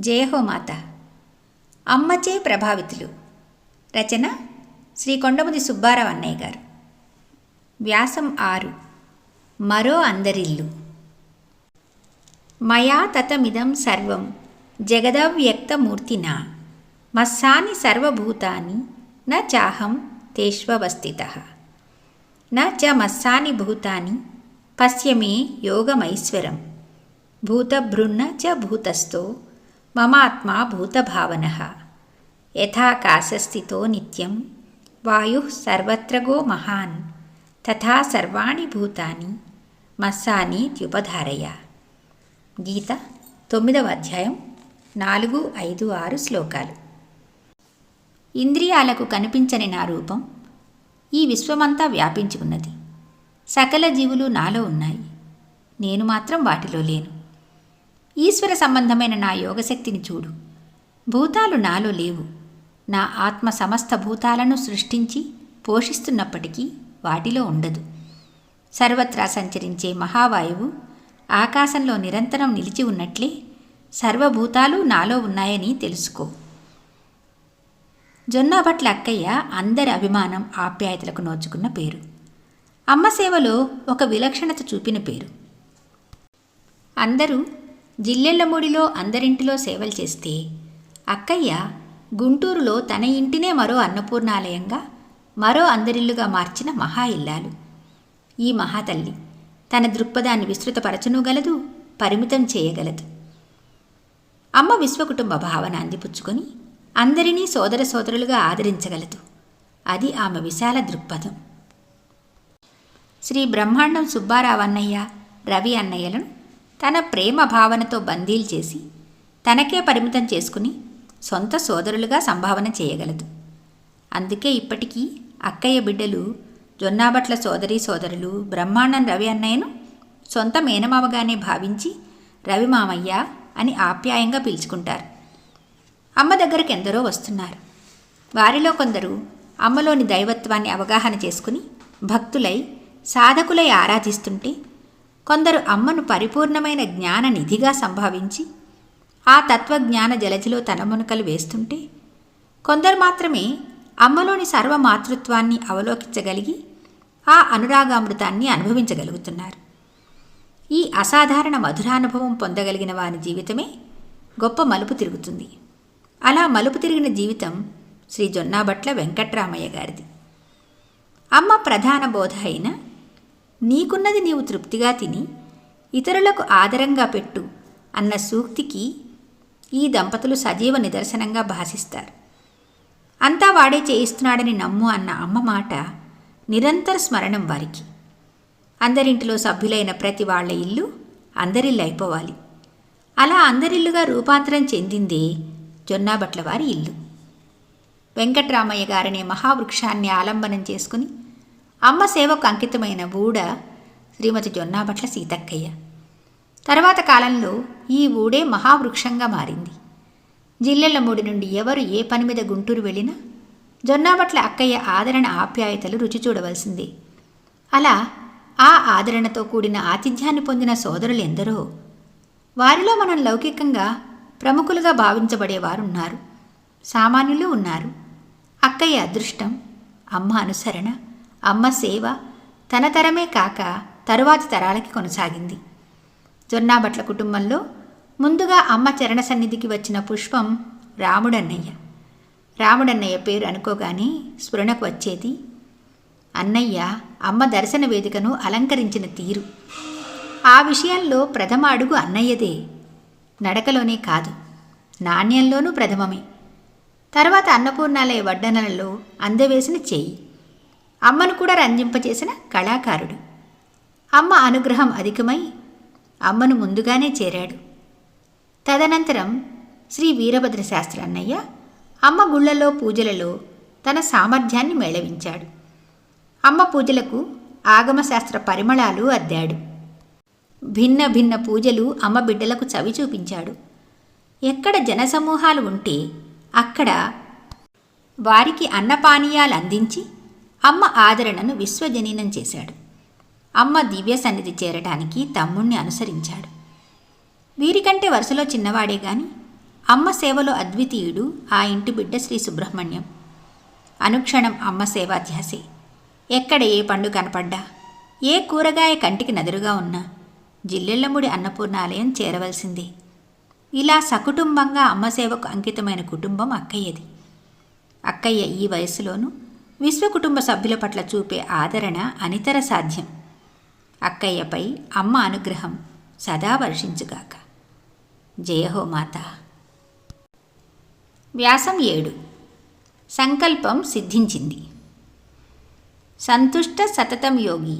జయహోమాత. అమ్మచే ప్రభావితులు. రచన శ్రీ కొండముది సుబ్బారావు అన్నయ్య గారు. వ్యాసం ఆరు. మరో అందరిల్లు. మయా తతమిదం సర్వం జగదవ్యక్తమూర్తినా మస్సాని సర్వభూతాని న చాహం తేష్వస్థిత న చ మస్సాని భూతాని పశ్యమే యోగమైశ్వరం. భూతభృన్న చ భూతస్థో మమాత్మా భూతభావన. యథాకాశస్థితో నిత్యం వాయు సర్వత్రగో మహాన్ తథా సర్వాణి భూతాని మస్సాని త్యుపధారయ గీత తొమ్మిదవ అధ్యాయం నాలుగు ఐదు ఆరు శ్లోకాలు. ఇంద్రియాలకు కనిపించని నా రూపం ఈ విశ్వమంతా వ్యాపించి ఉన్నది. సకల జీవులు నాలో ఉన్నాయి. నేను మాత్రం వాటిలో లేను. ఈశ్వర సంబంధమైన నా యోగశక్తిని చూడు. భూతాలు నాలో లేవు. నా ఆత్మ సమస్త భూతాలను సృష్టించి పోషిస్తున్నప్పటికీ వాటిలో ఉండదు. సర్వత్రా సంచరించే మహావాయువు ఆకాశంలో నిరంతరం నిలిచి ఉన్నట్లే సర్వభూతాలు నాలో ఉన్నాయని తెలుసుకో. జొన్నభట్ల అక్కయ్య అందరి అభిమానం ఆప్యాయతలకు నోచుకున్న పేరు. అమ్మ సేవలో ఒక విలక్షణత చూపిన పేరు. అందరూ జిల్లెళ్ళమూడిలో అందరింటిలో సేవలు చేస్తే అక్కయ్య గుంటూరులో తన ఇంటినే మరో అన్నపూర్ణాలయంగా మరో అందరిల్లుగా మార్చిన మహా ఇల్లాలు ఈ మహాతల్లి తన దృక్పథాన్ని విస్తృతపరచనుగలదు పరిమితం చేయగలదు. అమ్మ విశ్వకుటుంబ భావన అందిపుచ్చుకొని అందరినీ సోదర సోదరులుగా ఆదరించగలదు. అది ఆమె విశాల దృక్పథం. శ్రీ బ్రహ్మాండం సుబ్బారావు అన్నయ్య రవి అన్నయ్యలను తన ప్రేమ భావనతో బందీలు చేసి తనకే పరిమితం చేసుకుని సొంత సోదరులుగా సంభావన చేయగలదు. అందుకే ఇప్పటికీ అక్కయ్య బిడ్డలు జొన్నాబట్ల సోదరి సోదరులు బ్రహ్మాండం రవి అన్నయ్యను సొంత మేనమామగానే భావించి రవి మామయ్య అని ఆప్యాయంగా పిలుచుకుంటారు. అమ్మ దగ్గరకు ఎందరో వస్తున్నారు. వారిలో కొందరు అమ్మలోని దైవత్వాన్ని అవగాహన చేసుకుని భక్తులై సాధకులై ఆరాధిస్తుంటే కొందరు అమ్మను పరిపూర్ణమైన జ్ఞాన నిధిగా సంభావించి ఆ తత్వజ్ఞాన జలధిలో తనమునకలు వేస్తుంటే కొందరు మాత్రమే అమ్మలోని సర్వమాతృత్వాన్ని అవలోకించగలిగి ఆ అనురాగామృతాన్ని అనుభవించగలుగుతున్నారు. ఈ అసాధారణ మధురానుభవం పొందగలిగిన వారి జీవితమే గొప్ప మలుపు తిరుగుతుంది. అలా మలుపు తిరిగిన జీవితం శ్రీ జొన్నాబట్ల వెంకట్రామయ్య గారిది. అమ్మ ప్రధాన బోధ అయిన నీకున్నది నీవు తృప్తిగా తిని ఇతరులకు ఆదరంగా పెట్టు అన్న సూక్తికి ఈ దంపతులు సజీవ నిదర్శనంగా భాసిస్తారు. అంతా వాడే చేయిస్తున్నాడని నమ్ము అన్న అమ్మ మాట నిరంతర స్మరణం వారికి. అందరింటిలో సభ్యులైన ప్రతి వాళ్ళ ఇల్లు అందరిల్లు అయిపోవాలి. అలా అందరిల్లుగా రూపాంతరం చెందిందే జొన్నాబట్ల వారి ఇల్లు. వెంకట్రామయ్య గారనే మహావృక్షాన్ని ఆలంబనం చేసుకుని అమ్మ సేవకు అంకితమైన ఊడ శ్రీమతి జొన్నాభట్ల సీతక్కయ్య. తర్వాత కాలంలో ఈ ఊడే మహావృక్షంగా మారింది. జిల్లెళ్ళమూడి నుండి ఎవరు ఏ పని మీద గుంటూరు వెళ్ళినా జొన్నాభట్ల అక్కయ్య ఆదరణ ఆప్యాయతలు రుచి చూడవలసిందే. అలా ఆ ఆదరణతో కూడిన ఆతిథ్యాన్ని పొందిన సోదరులు ఎందరో వారిలో మనం లౌకికంగా ప్రముఖులుగా భావించబడేవారున్నారు. సామాన్యులు ఉన్నారు. అక్కయ్య అదృష్టం అమ్మ అనుసరణ అమ్మ సేవ తన తరమే కాక తరువాతి తరాలకి కొనసాగింది. జొన్నాబట్ల కుటుంబంలో ముందుగా అమ్మ చరణ సన్నిధికి వచ్చిన పుష్పం రాముడన్నయ్య. రాముడన్నయ్య పేరు అనుకోగానే స్ఫురణకు వచ్చేది అన్నయ్య అమ్మ దర్శన వేదికను అలంకరించిన తీరు. ఆ విషయంలో ప్రథమ అడుగు అన్నయ్యదే నడకలోనే కాదు నాణ్యంలోనూ ప్రథమమే. తర్వాత అన్నపూర్ణాలయ వడ్డనలలో అందవేసిన చేయి. అమ్మను కూడా రంజింపచేసిన కళాకారుడు. అమ్మ అనుగ్రహం అధికమై అమ్మను ముందుగానే చేరాడు. తదనంతరం శ్రీ వీరభద్ర శాస్త్రి అన్నయ్య అమ్మ గుళ్ళలో పూజలలో తన సామర్థ్యాన్ని మేళవించాడు. అమ్మ పూజలకు ఆగమశాస్త్ర పరిమళాలు అద్దాడు. భిన్న భిన్న పూజలు అమ్మ బిడ్డలకు చవి చూపించాడు. ఎక్కడ జనసమూహాలు ఉంటే అక్కడ వారికి అన్నపానీయాలు అందించి అమ్మ ఆదరణను విశ్వజనీనం చేశాడు. అమ్మ దివ్య సన్నిధి చేరడానికి తమ్ముణ్ణి అనుసరించాడు. వీరికంటే వరుసలో చిన్నవాడే గాని అమ్మ సేవలో అద్వితీయుడు ఆ ఇంటి బిడ్డ శ్రీ సుబ్రహ్మణ్యం. అనుక్షణం అమ్మ సేవాధ్యాసే. ఎక్కడ ఏ పండు కనపడ్డా ఏ కూరగాయ కంటికి నదురుగా ఉన్నా జిల్లెళ్ళముడి అన్నపూర్ణాలయం చేరవలసిందే. ఇలా సకుటుంబంగా అమ్మ సేవకు అంకితమైన కుటుంబం అక్కయ్యది. అక్కయ్య ఈ వయసులోనూ విశ్వకుటుంబ సభ్యుల పట్ల చూపే ఆదరణ అనితర సాధ్యం. అక్కయ్యపై అమ్మ అనుగ్రహం సదా వర్షించుగాక. జయహో మాత. వ్యాసం ఏడు. సంకల్పం సిద్ధించింది. సంతుష్ట సతతం యోగి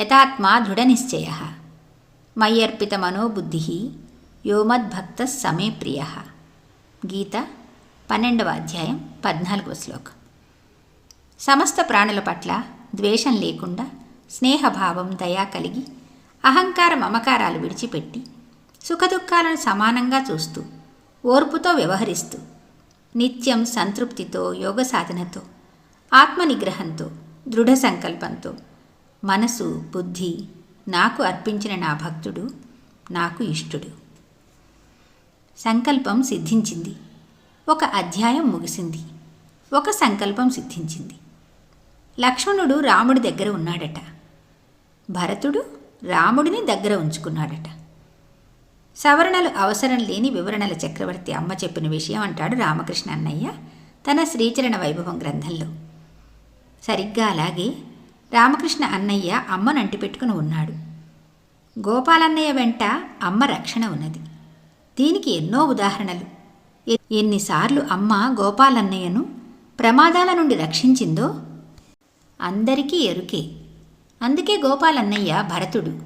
యథాత్మా దృఢనిశ్చయ మయ్యర్పిత మనోబుద్ధి యోమద్భక్త సమే ప్రియ. గీత పన్నెండవ అధ్యాయం పద్నాలుగవ శ్లోకం. సమస్త ప్రాణుల పట్ల ద్వేషం లేకుండా స్నేహభావం దయా కలిగి అహంకార మమకారాలు విడిచిపెట్టి సుఖదుఖాలను సమానంగా చూస్తూ ఓర్పుతో వ్యవహరిస్తూ నిత్యం సంతృప్తితో యోగ సాధనతో ఆత్మనిగ్రహంతో దృఢ సంకల్పంతో మనసు బుద్ధి నాకు అర్పించిన నా భక్తుడు నాకు ఇష్టుడు. సంకల్పం సిద్ధించింది. ఒక అధ్యాయం ముగిసింది. ఒక సంకల్పం సిద్ధించింది. లక్ష్మణుడు రాముడి దగ్గర ఉన్నాడట. భరతుడు రాముడిని దగ్గర ఉంచుకున్నాడట. సవరణలు అవసరం లేని వివరణల చక్రవర్తి అమ్మ చెప్పిన విషయం అంటాడు రామకృష్ణ అన్నయ్య తన శ్రీచరణ వైభవం గ్రంథంలో. సరిగ్గా అలాగే రామకృష్ణ అన్నయ్య అమ్మను అంటిపెట్టుకుని ఉన్నాడు. గోపాలన్నయ్య వెంట అమ్మ రక్షణ ఉన్నది. దీనికి ఎన్నో ఉదాహరణలు. ఎన్నిసార్లు అమ్మ గోపాలన్నయ్యను ప్రమాదాల నుండి రక్షించిందో అందరికీ ఎరుకే. అందుకే గోపాలన్నయ్య భరతుడు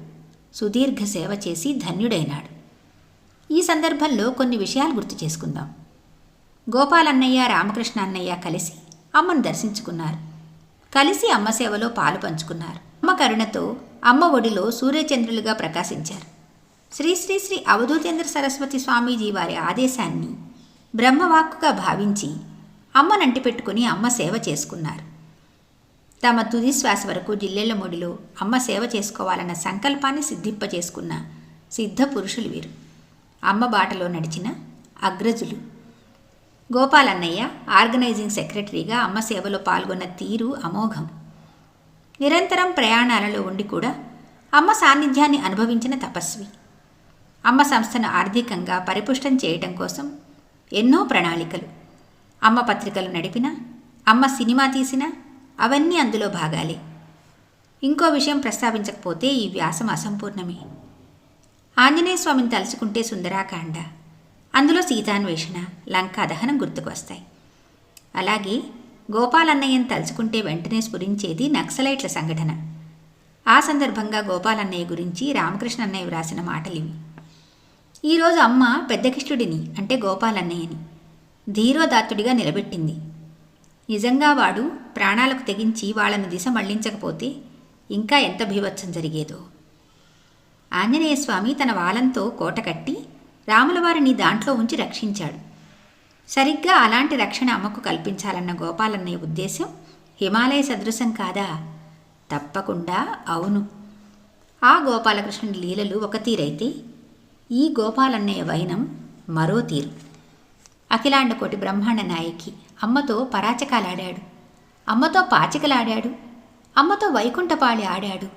సుదీర్ఘ సేవ చేసి ధన్యుడైనాడు. ఈ సందర్భంలో కొన్ని విషయాలు గుర్తు చేసుకుందాం. గోపాలన్నయ్య రామకృష్ణ అన్నయ్య కలిసి అమ్మను దర్శించుకున్నారు. కలిసి అమ్మ సేవలో పాలు పంచుకున్నారు. అమ్మ కరుణతో అమ్మ ఒడిలో సూర్యచంద్రులుగా ప్రకాశించారు. శ్రీ శ్రీ శ్రీ అవధూతేంద్ర సరస్వతి స్వామీజీ వారి ఆదేశాన్ని బ్రహ్మవాక్కుగా భావించి అమ్మనంటిపెట్టుకుని అమ్మ సేవ చేసుకున్నారు. తమ తుది శ్వాస వరకు జిల్లెళ్ళ ముడిలో అమ్మ సేవ చేసుకోవాలన్న సంకల్పాన్ని సిద్ధింపచేసుకున్న సిద్ధ పురుషులు వీరు. అమ్మ బాటలో నడిచిన అగ్రజులు. గోపాలన్నయ్య ఆర్గనైజింగ్ సెక్రటరీగా అమ్మ సేవలో పాల్గొన్న తీరు అమోఘం. నిరంతరం ప్రయాణాలలో ఉండి కూడా అమ్మ సాన్నిధ్యాన్ని అనుభవించిన తపస్వి. అమ్మ సంస్థను ఆర్థికంగా పరిపుష్టం చేయటం కోసం ఎన్నో ప్రణాళికలు. అమ్మ పత్రికలు నడిపిన అమ్మ సినిమా తీసిన అవన్నీ అందులో భాగాలే. ఇంకో విషయం ప్రస్తావించకపోతే ఈ వ్యాసం అసంపూర్ణమే. ఆంజనేయ స్వామిని తలుచుకుంటే సుందరాకాండ. అందులో సీతాన్వేషణ లంకా దహనం గుర్తుకు వస్తాయి. అలాగే గోపాలన్నయ్యను తలుచుకుంటే వెంటనే స్ఫురించేది నక్సలైట్ల సంఘటన. ఆ సందర్భంగా గోపాలన్నయ్య గురించి రామకృష్ణ అన్నయ్య వ్రాసిన మాటలివి. ఈరోజు అమ్మ పెద్దకిష్టుడిని అంటే గోపాలన్నయ్యని ధీరోదాత్తుడిగా నిలబెట్టింది. నిజంగా వాడు ప్రాణాలకు తెగించి వాళ్ళను దిశ మళ్ళించకపోతే ఇంకా ఎంత భీవత్సం జరిగేదో. ఆంజనేయస్వామి తన వాలంతో కోట కట్టి రాములవారిని దాంట్లో ఉంచి రక్షించాడు. సరిగ్గా అలాంటి రక్షణ అమ్మకు కల్పించాలన్న గోపాలన్నయ్య ఉద్దేశం హిమాలయ సదృశం కాదా? తప్పకుండా అవును. ఆ గోపాలకృష్ణుడి లీలలు ఒక తీరైతే ఈ గోపాలన్నయ్య వైనం మరో తీరు. అఖిలాండ కోటి బ్రహ్మాండ నాయకి అమ్మతో పరాచకాలాడాడు. అమ్మతో పాచికలాడాడు. అమ్మతో వైకుంఠపాళి ఆడాడు.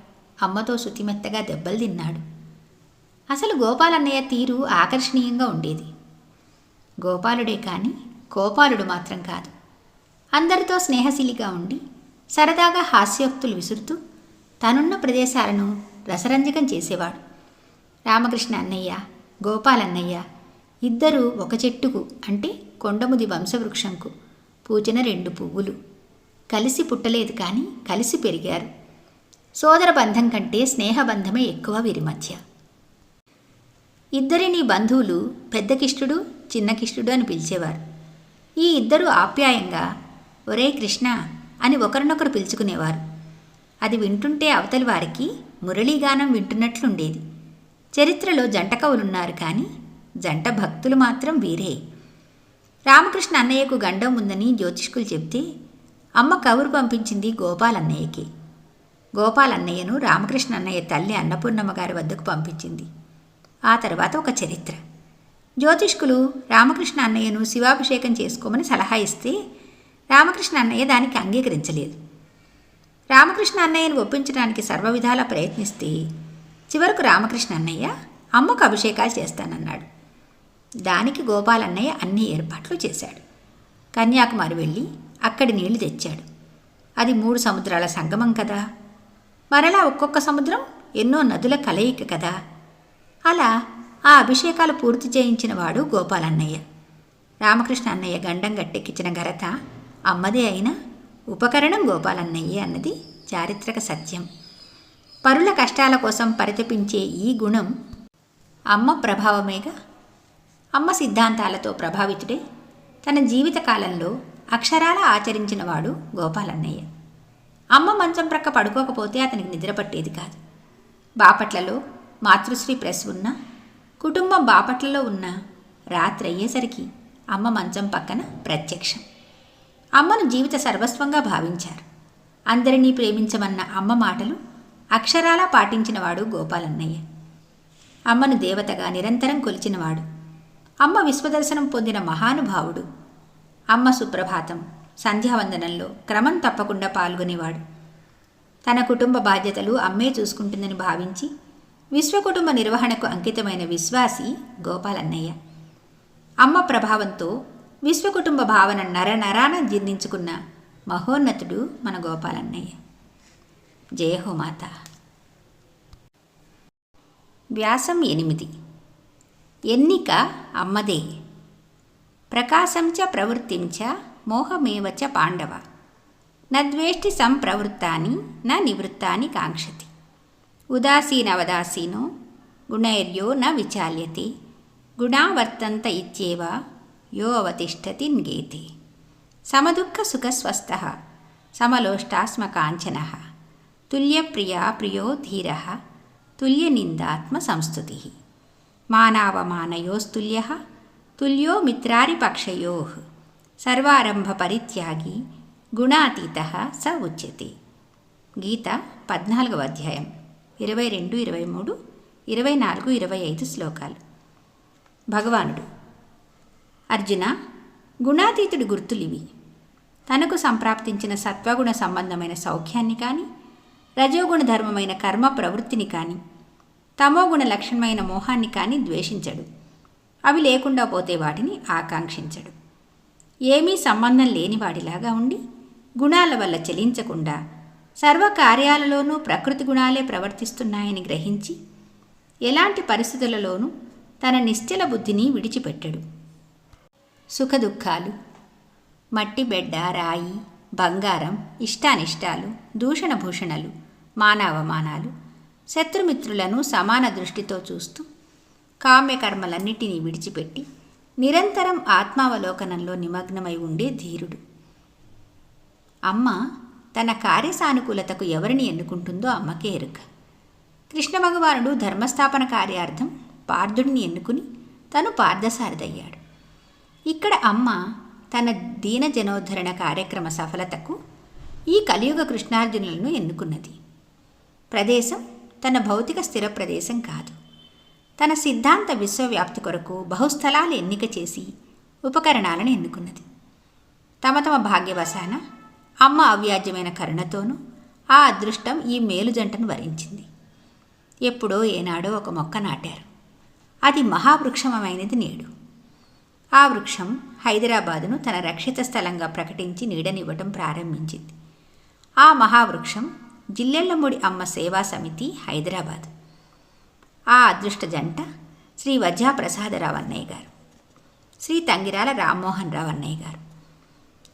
అమ్మతో శుతిమెత్తగా దెబ్బలు తిన్నాడు. అసలు గోపాలన్నయ్య తీరు ఆకర్షణీయంగా ఉండేది. గోపాలుడే కానీ గోపాలుడు మాత్రం కాదు. అందరితో స్నేహశీలిగా ఉండి సరదాగా హాస్యోక్తులు విసురుతూ తనున్న ప్రదేశాలను రసరంజకం చేసేవాడు. రామకృష్ణ అన్నయ్య గోపాలన్నయ్య ఇద్దరూ ఒక చెట్టుకు అంటే కొండముది వంశవృక్షంకు పూచిన రెండు పువ్వులు. కలిసి పుట్టలేదు కానీ కలిసి పెరిగారు. సోదర బంధం కంటే స్నేహబంధమే ఎక్కువ వీరి మధ్య. ఇద్దరిని బంధువులు పెద్ద కిష్టుడు చిన్న కిష్టుడు అని పిలిచేవారు. ఈ ఇద్దరు ఆప్యాయంగా ఒరే కృష్ణ అని ఒకరినొకరు పిలుచుకునేవారు. అది వింటుంటే అవతలి వారికి మురళీగానం వింటున్నట్లుండేది. చరిత్రలో జంట కవులున్నారు కానీ జంట భక్తులు మాత్రం వీరే. రామకృష్ణ అన్నయ్యకు గండం ఉందని జ్యోతిష్కులు చెప్తే అమ్మ కబురు పంపించింది గోపాలన్నయ్యకి. గోపాలన్నయ్యను రామకృష్ణ అన్నయ్య తల్లి అన్నపూర్ణమ్మ గారి వద్దకు పంపించింది. ఆ తర్వాత ఒక చరిత్ర. జ్యోతిష్కులు రామకృష్ణ అన్నయ్యను శివాభిషేకం చేసుకోమని సలహా ఇస్తే రామకృష్ణ అన్నయ్య దానికి అంగీకరించలేదు. రామకృష్ణ అన్నయ్యను ఒప్పించడానికి సర్వవిధాలా ప్రయత్నిస్తే చివరకు రామకృష్ణ అన్నయ్య అమ్మకు అభిషేకాలు చేస్తానన్నాడు. దానికి గోపాలన్నయ్య అన్ని ఏర్పాట్లు చేశాడు. కన్యాకుమారి వెళ్ళి అక్కడి నీళ్ళు తెచ్చాడు. అది మూడు సముద్రాల సంగమం కదా. మరలా ఒక్కొక్క సముద్రం ఎన్నో నదుల కలయిక కదా. అలా ఆ అభిషేకాలు పూర్తి చేయించిన వాడు గోపాలన్నయ్య. రామకృష్ణ అన్నయ్య గండం గట్టెక్కించిన ఘనత అమ్మదే అయినా ఉపకరణం గోపాలన్నయ్య అన్నది చారిత్రక సత్యం. పరుల కష్టాల కోసం పరితపించే ఈ గుణం అమ్మ ప్రభావమేగా అమ్మ సిద్ధాంతాలతో ప్రభావితుడే. తన జీవితకాలంలో అక్షరాల ఆచరించినవాడు గోపాలన్నయ్య. అమ్మ మంచం ప్రక్క పడుకోకపోతే అతనికి నిద్ర పట్టేది కాదు. బాపట్లలో మాతృశ్రీ ప్రెస్ ఉన్న కుటుంబం బాపట్లలో ఉన్న రాత్రి అయ్యేసరికి అమ్మ మంచం పక్కన ప్రత్యక్షం. అమ్మను జీవిత సర్వస్వంగా భావించారు. అందరినీ ప్రేమించమన్న అమ్మ మాటలు అక్షరాలా పాటించినవాడు గోపాలన్నయ్య. అమ్మను దేవతగా నిరంతరం కొలిచినవాడు అమ్మ విశ్వదర్శనం పొందిన మహానుభావుడు. అమ్మ సుప్రభాతం సంధ్యావందనంలో క్రమం తప్పకుండా పాల్గొనేవాడు. తన కుటుంబ బాధ్యతలు అమ్మే చూసుకుంటుందని భావించి విశ్వకుటుంబ నిర్వహణకు అంకితమైన విశ్వాసి గోపాలన్నయ్య. అమ్మ ప్రభావంతో విశ్వకుటుంబ భావన నరనరాన జీర్ణించుకున్న మహోన్నతుడు మన గోపాలన్నయ్య. జయహోమాత వ్యాసం ఎనిమిది. ఎన్నిక అమ్మదే. ప్రకాశంచ ప్రవృత్తించ మోహమేవచ పాండవ. నద్వేష్టి సంప్రవృత్తాని న నివృత్తాని కాంక్షతి. ఉదాసీనవదాసీనో గుణైర్యో న విచాల్యతే. గుణావర్తంత ఇచ్చేవ యో అవతిష్టతి న్గేతే. సమదుఃఖసుఖస్వస్థ సమలోష్టాస్మకాంచన తుల్యప్రియా ప్రియో ధీర తుల్యనిందాత్మ సంస్థుతి మానావమానయోస్తుల్య తుల్యో మిత్రారిపక్షయో సర్వారంభ పరిత్యాగి గుణాతీత స ఉచ్యతే గీత పద్నాలుగవ అధ్యాయం ఇరవై రెండు ఇరవై మూడు ఇరవై నాలుగు ఇరవై ఐదు శ్లోకాలు భగవానుడు అర్జున గుణాతీతుడి గుర్తులివి. తనకు సంప్రాప్తించిన సత్వగుణ సంబంధమైన సౌఖ్యాన్ని కానీ రజోగుణ ధర్మమైన కర్మ ప్రవృత్తిని కానీ తమోగుణ లక్షణమైన మోహాన్ని కానీ ద్వేషించడు. అవి లేకుండా పోతే వాటిని ఆకాంక్షించడు. ఏమీ సంబంధం లేనివాడిలాగా ఉండి గుణాల వల్ల చలించకుండా సర్వకార్యాలలోనూ ప్రకృతి గుణాలే ప్రవర్తిస్తున్నాయని గ్రహించి ఎలాంటి పరిస్థితులలోనూ తన నిశ్చల బుద్ధిని విడిచిపెట్టడు. సుఖదుఖాలు మట్టి బెడ్డ రాయి బంగారం ఇష్టానిష్టాలు దూషణభూషణలు మానవమానాలు శత్రుమిత్రులను సమాన దృష్టితో చూస్తూ కామ్యకర్మలన్నిటినీ విడిచిపెట్టి నిరంతరం ఆత్మావలోకనంలో నిమగ్నమై ఉండే ధీరుడు. అమ్మ తన కార్యసానుకూలతకు ఎవరిని ఎన్నుకుంటుందో అమ్మకే ఎరుక. కృష్ణ భగవానుడు ధర్మస్థాపన కార్యార్థం పార్థుడిని ఎన్నుకుని తను పార్థసారదయ్యాడు ఇక్కడ అమ్మ తన దీన జనోద్ధరణ కార్యక్రమ సఫలతకు ఈ కలియుగ కృష్ణార్జునులను ఎన్నుకున్నది. ప్రదేశం తన భౌతిక స్థిర ప్రదేశం కాదు. తన సిద్ధాంత విశ్వవ్యాప్తి కొరకు బహుస్థలాలు ఎన్నిక చేసి ఉపకరణాలను ఎన్నుకున్నది. తమ తమ భాగ్యవశాన అమ్మ అవ్యాజ్యమైన కరుణతోనూ ఆ అదృష్టం ఈ మేలు జంటను వరించింది. ఎప్పుడో ఏనాడో ఒక మొక్క నాటారు. అది మహావృక్షమైనది నేడు. ఆ వృక్షం హైదరాబాదును తన రక్షిత స్థలంగా ప్రకటించి నీడనివ్వటం ప్రారంభించింది. ఆ మహావృక్షం జిల్లెళ్ళముడి అమ్మ సేవా సమితి హైదరాబాద్. ఆ అదృష్ట జంట శ్రీ వజ్రాప్రసాదరావు అన్నయ్య గారు. శ్రీ తంగిరాల రామ్మోహన్ రావు అన్నయ్య గారు.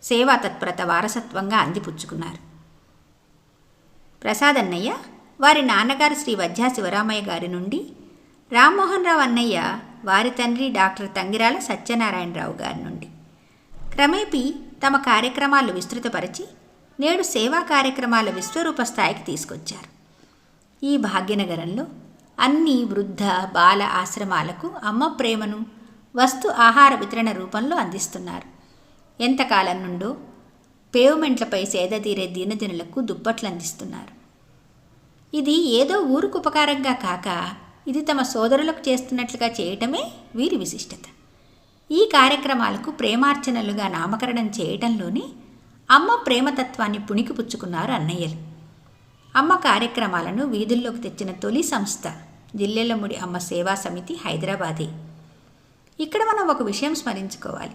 సేవా తత్పరత వారసత్వంగా అందిపుచ్చుకున్నారు. ప్రసాదన్నయ్య వారి నాన్నగారు శ్రీ వజ్జా శివరామయ్య గారి నుండి రామ్మోహన్ రావు అన్నయ్య వారి తండ్రి డాక్టర్ తంగిరాల సత్యనారాయణరావు గారి నుండి. క్రమేపీ తమ కార్యక్రమాలు విస్తృతపరిచి నేడు సేవా కార్యక్రమాల విశ్వరూప స్థాయికి తీసుకొచ్చారు. ఈ భాగ్యనగరంలో అన్ని వృద్ధ బాల ఆశ్రమాలకు అమ్మ ప్రేమను వస్తు ఆహార వితరణ రూపంలో అందిస్తున్నారు. ఎంతకాలం నుండో పేవ్మెంట్లపై సేద తీరే దీనదినులకు దుప్పట్లు అందిస్తున్నారు ఇది ఏదో ఊరుకు ఉపకారంగా కాక ఇది తమ సోదరులకు చేస్తున్నట్లుగా చేయటమే వీరి విశిష్టత. ఈ కార్యక్రమాలకు ప్రేమార్చనలుగా నామకరణం చేయటంలోనే అమ్మ ప్రేమతత్వాన్ని పుణికిపుచ్చుకున్నారు అన్నయ్యలు. అమ్మ కార్యక్రమాలను వీధుల్లోకి తెచ్చిన తొలి సంస్థ జిల్లెలముడి అమ్మ సేవా సమితి హైదరాబాదే. ఇక్కడ మనం ఒక విషయం స్మరించుకోవాలి.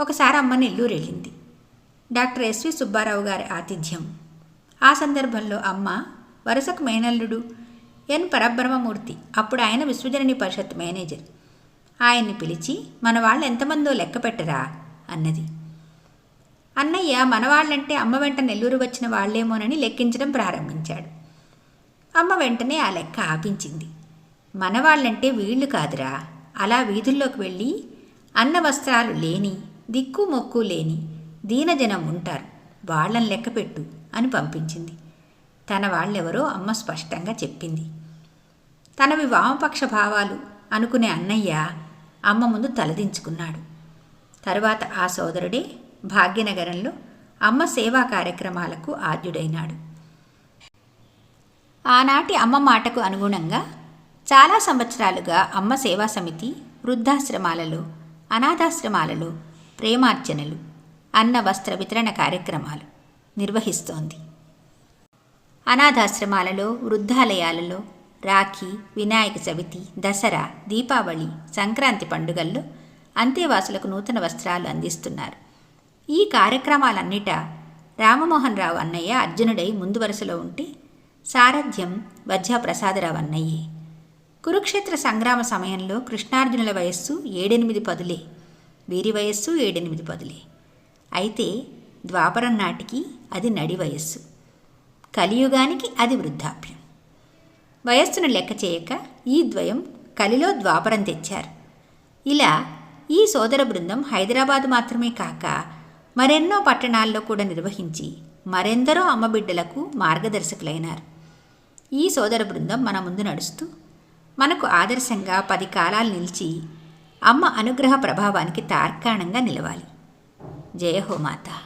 ఒకసారి అమ్మ నెల్లూరు వెళ్ళింది డాక్టర్ ఎస్వి సుబ్బారావు గారి ఆతిథ్యం. ఆ సందర్భంలో అమ్మ వరుసకు మేనల్లుడు ఎన్. పరబ్రహ్మమూర్తి. అప్పుడు ఆయన విశ్వజనని పరిషత్ మేనేజర్. ఆయన్ని పిలిచి మన వాళ్ళు ఎంతమందో లెక్క పెట్టరా? అన్నది. అన్నయ్య మనవాళ్ళంటే అమ్మ వెంట నెల్లూరు వచ్చిన వాళ్ళేమోనని లెక్కించడం ప్రారంభించాడు. అమ్మ వెంటనే ఆ లెక్క ఆపించింది. మనవాళ్ళంటే వీళ్ళు కాదురా. అలా వీధుల్లోకి వెళ్ళి అన్న వస్త్రాలు లేని దిక్కు మొక్కు లేని దీనజనం ఉంటారు. వాళ్ళని లెక్కపెట్టు అని పంపించింది. తన వాళ్ళెవరో అమ్మ స్పష్టంగా చెప్పింది. తనవి వామపక్ష భావాలు అనుకునే అన్నయ్య అమ్మ ముందు తలదించుకున్నాడు. తరువాత ఆ సోదరుడే భాగ్యనగరంలో అమ్మ సేవా కార్యక్రమాలకు ఆద్యుడైనాడు. ఆనాటి అమ్మ మాటకు అనుగుణంగా చాలా సంవత్సరాలుగా అమ్మ సేవా సమితి వృద్ధాశ్రమాలలో అనాథాశ్రమాలలో ప్రేమార్చనలు అన్న వస్త్ర వితరణ కార్యక్రమాలు నిర్వహిస్తోంది. అనాథాశ్రమాలలో వృద్ధాలయాలలో రాఖీ వినాయక చవితి దసరా దీపావళి సంక్రాంతి పండుగల్లో అంతేవాసులకు నూతన వస్త్రాలు అందిస్తున్నారు. ఈ కార్యక్రమాలన్నిట రామమోహన్ రావు అన్నయ్య అర్జునుడై ముందు వరుసలో ఉంటే సారథ్యం వజ్రప్రసాదరావు అన్నయ్యే. కురుక్షేత్ర సంగ్రామ సమయంలో కృష్ణార్జునుల వయస్సు ఏడెనిమిది పదులే. వీరి వయస్సు ఏడెనిమిది పదులే. అయితే ద్వాపరం నాటికి అది నడి వయస్సు. కలియుగానికి అది వృద్ధాప్యం. వయస్సును లెక్క చేయక ఈ ద్వయం కలిలో ద్వాపరం తెచ్చారు. ఇలా ఈ సోదర బృందం హైదరాబాద్ మాత్రమే కాక మరెన్నో పట్టణాల్లో కూడా నిర్వహించి మరెందరో అమ్మబిడ్డలకు మార్గదర్శకులైనారు. ఈ సోదర బృందం మన ముందు నడుస్తూ మనకు ఆదర్శంగా పది కాలాలు నిలిచి అమ్మ అనుగ్రహ ప్రభావానికి తార్కాణంగా నిలవాలి. జయ మాత.